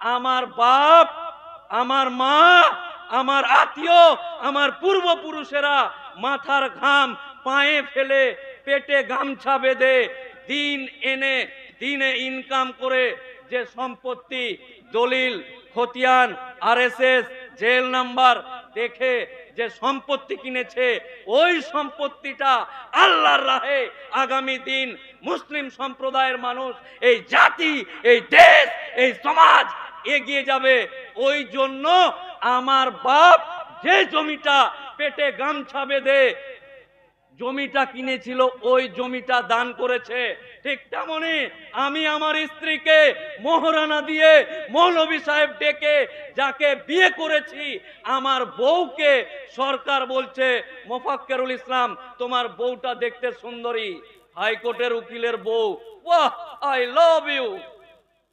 আমার বাপ, আমার মা, আমার আত্মীয়, আমার পূর্বপুরুষেরা মাথার ঘাম পায়ে ফেলে পেটে গামছা বেঁধে দিন এনে, দিনে ইনকাম করে যে সম্পত্তি, দলিল, খতিয়ান, আরএসএস, জেল নাম্বার দেখে যে সম্পত্তি কিনেছে, ওই সম্পত্তিটা আল্লাহর রাহে আগামী দিন মুসলিম সম্প্রদায়ের মানুষ, এই জাতি, এই দেশ, এই সমাজ এগিয়ে যাবে। ওই জন্য আমার বাপ যে জমিটা পেটে গামছা বেঁধে জমিটা কিনেছিল, ওই জমিটা দান করেছে। ঠিক তেমনি আমি আমার স্ত্রীকে মোহরানা দিয়ে মৌলভী সাহেব ডেকে যাকে বিয়ে করেছি, আমার বউকে সরকার বলছে, মোফাক্কেরুল ইসলাম, তোমার বউটা দেখতে সুন্দরী। হাইকোর্টের উকিলের বউ। ওয়াহ আই লাভ ইউ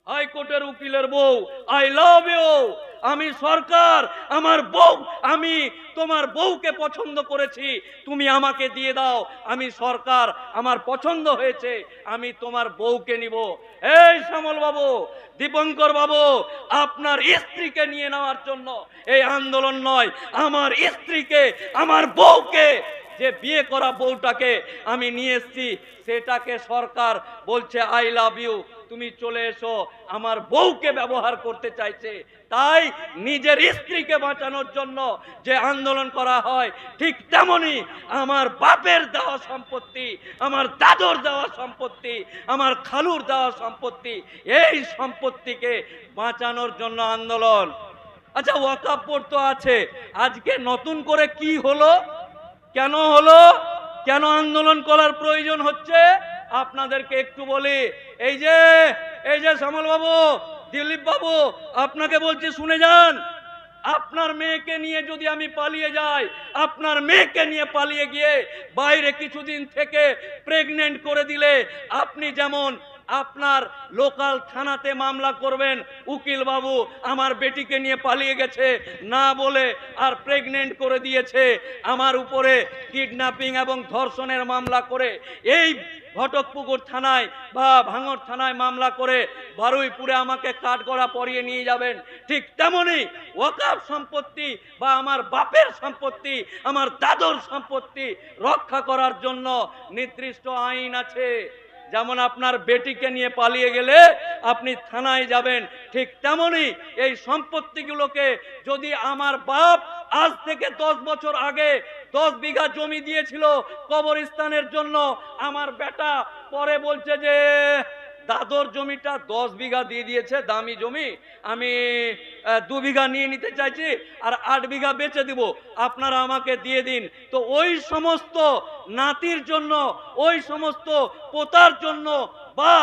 হাইকোর্টের উকিলের বউ। আই লাভ ইউ আমি সরকার। আমার বউ। আমি তোমার বউকে পছন্দ করেছি। তুমি আমাকে দিয়ে দাও। আমি সরকার। আমার পছন্দ হয়েছে। আমি তোমার বউকে নিব। এই শ্যামল বাবু, দীপঙ্কর বাবু, আপনার স্ত্রীকে নিয়ে নেওয়ার জন্য। এই আন্দোলন নয়। আমার স্ত্রীকে, আমার বউকে যে বিয়ে করা বউটাকে আমি নিয়ে এসেছি, সেটাকে সরকার বলছে আই লাভ ইউ তুমি চলে এসো। আমার বউকে ব্যবহার করতে চাইছে। তাই নিজের স্ত্রীকে বাঁচানোর জন্য যে আন্দোলন করা হয়, ঠিক তেমনি আমার বাপের দেওয়া সম্পত্তি, আমার দাদর দেওয়া সম্পত্তি, আমার খালুর দেওয়া সম্পত্তি, এই সম্পত্তিকে বাঁচানোর জন্য আন্দোলন। আচ্ছা ওয়াকাপ তো আছে। আজকে নতুন করে কি হলো? কেন হলো? কেন আন্দোলন করার প্রয়োজন হচ্ছে? আপনাদেরকে একটু বলি। এই যে এই যে শ্যামল বাবু দিলীপ বাবু আপনাকে বলছি, শুনে যান। আপনার মেয়েকে নিয়ে যদি আমি পালিয়ে যাই, আপনার মেয়েকে নিয়ে পালিয়ে গিয়ে বাইরে কিছুদিন থেকে প্রেগনেন্ট করে দিলে আপনি যেমন আপনার লোকাল থানাতে মামলা করবেন। উকিল বাবু আমার বেটিকে নিয়ে পালিয়ে গেছে, না বলে আর প্রেগনেন্ট করে দিয়েছে। আমার উপরে কিডন্যাপিং এবং ধর্ষণের মামলা করে এই ঘটকপুকুর থানায় বা ভাঙর থানায় মামলা করে বারুইপুরে আমাকে কাঠগড়া পরিয়ে নিয়ে যাবেন। ঠিক তেমনি ওয়াকাফ সম্পত্তি বা আমার বাপের সম্পত্তি, আমার দাদর সম্পত্তি রক্ষা করার জন্য নির্দিষ্ট আইন আছে। যেমন আপনার বেটিকে নিয়ে পালিয়ে গেলে আপনি থানায় যাবেন, ঠিক তেমনই এই সম্পত্তিগুলোকে যদি আমার বাপ আজ থেকে দশ বছর আগে দশ বিঘা জমি দিয়েছিল কবরস্থানের জন্য, আমার বেটা পরে বলছে যে দাদর জমিটা দশ বিঘা দিয়ে দিয়েছে, দামি জমি। আমি দু বিঘা নিয়ে নিতে চাইছি আর আট বিঘা বেচে দিব। আপনারা আমাকে দিয়ে দিন। তো ওই সমস্ত নাতির জন্য, ওই সমস্ত পোতার জন্য বা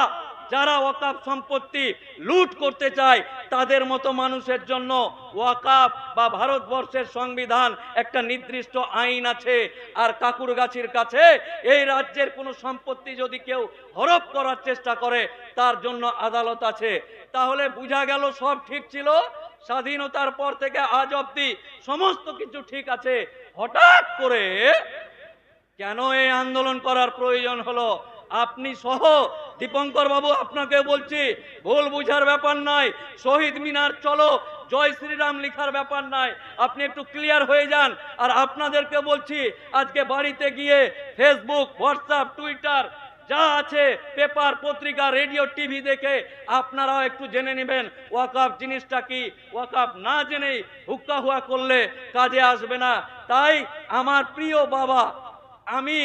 যারা ওয়াকাফ সম্পত্তি লুট করতে চায়, তাদের মতো মানুষের জন্য ওয়াকাফ বা ভারতবর্ষের সংবিধান একটা নির্দিষ্ট আইন আছে। আর কাকুরগাছির কাছে এই রাজ্যের কোনো সম্পত্তি যদি কেউ হরপ করার চেষ্টা করে, তার জন্য আদালত আছে। তাহলে বোঝা গেল সব ঠিক ছিল? স্বাধীনতার পর থেকে আজ অবধি সমস্ত কিছু ঠিক আছে। হঠাৎ করে কেন এই আন্দোলন করার প্রয়োজন হলো? আপনি সহ দীপঙ্কর বাবু আপনাকে বলছি, ভুল বুঝার ব্যাপার নাই শহীদ মিনার চলো, জয় শ্রীরাম লিখার ব্যাপার নাই আপনি একটু ক্লিয়ার হয়ে যান। আর আপনাদেরকে বলছি, আজকে বাড়িতে গিয়ে ফেসবুক হোয়াটসঅ্যাপ টুইটার যা আছে পেপার, পত্রিকা রেডিও টিভি দেখে আপনারাও একটু জেনে নেবেন ওয়াকাফ জিনিসটা কি ওয়াকাফ না জেনেই হুক্কা হুয়া করলে কাজে আসবে না। তাই আমার প্রিয় বাবা, আমি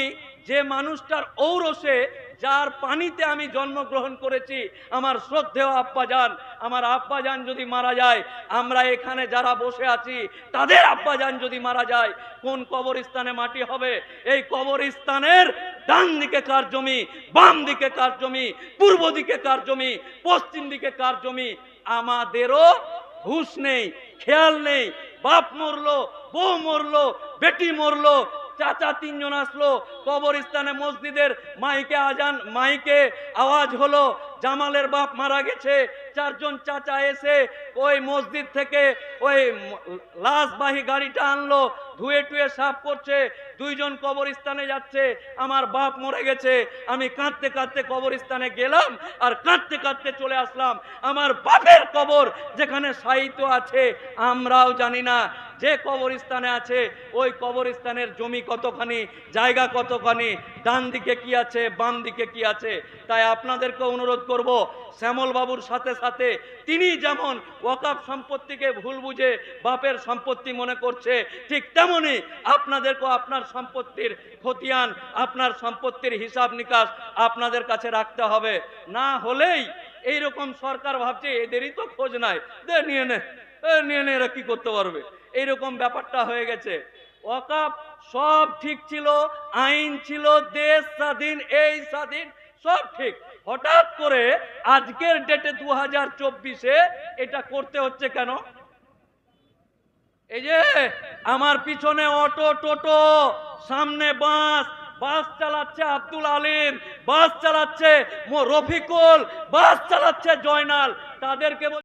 যে মানুষটার ঔরসে যার পানিতে আমি জন্মগ্রহণ করেছি, আমার শ্রদ্ধেয় আব্বাজান আমার আব্বাজান যদি মারা যায়, আমরা এখানে যারা বসে আছি, তাদের আব্বাজান যদি মারা যায়, কোন কবরস্থানে মাটি হবে? এই কবরস্থানের ডান দিকে কার জমি, বাম দিকে কার জমি, পূর্ব দিকে কার জমি, পশ্চিম দিকে কার জমি? আমাদেরও হুশ নেই, খেয়াল নেই, বাপ মরলো, বউ মরলো, বেটি মরলো চাচা তিনজন আসলো কবরস্থানে মসজিদের মাইকে আজান মাইকে আওয়াজ হলো জামালের বাপ মারা গেছে। চারজন চাচা এসে ওই মসজিদ থেকে ওই লাশবাহী গাড়িটা আনলো, ধুয়ে টুয়ে সাফ করছে, দুইজন কবরস্থানে যাচ্ছে, আমার বাপ মরে গেছে, আমি কাঁদতে কাঁদতে কবরস্থানে গেলাম আর কাঁদতে কাঁদতে চলে আসলাম। আমার বাপের কবর যেখানে সাহিত্য আছে, আমরাও জানি না যে কবরস্থানে আছে, ওই কবরস্থানের জমি কতখানি, জায়গা কতখানি, ডান দিকে কি আছে, বাম দিকে কি আছে। তাই আপনাদেরকে অনুরোধ করব। শ্যামল বাবুর সাথে সাথে তিনি যেমন ওয়াকাফ সম্পত্তিকে ভুল বুঝে বাপের সম্পত্তি মনে করছে, ঠিক তেমনি আপনাদেরকেও আপনার সম্পত্তির খতিয়ান, আপনার সম্পত্তির হিসাব নিকাশ আপনাদের কাছে রাখতে হবে। না হলেই এইরকম সরকার ভাবছে, এদেরই তো খোঁজ নাই। দে, নিয়ে নে। নিয়ে নে, এরা কি করতে পারবে? এইরকম ব্যাপারটা হয়ে গেছে। ওয়াকাফ সব ঠিক ছিল, আইন ছিল, দেশ স্বাধীন, এই স্বাধীন। সব ঠিক। হঠাৎ করে আজকের ডেটে দু হাজার চব্বিশে এটা করতে হচ্ছে কেন? এই যে আমার পিছনে অটো, টোটো, সামনে বাস বাস চালাচ্ছে আব্দুল আলিম, বাস চালাচ্ছে রফিকুল, বাস চালাচ্ছে জয়নাল। তাদেরকে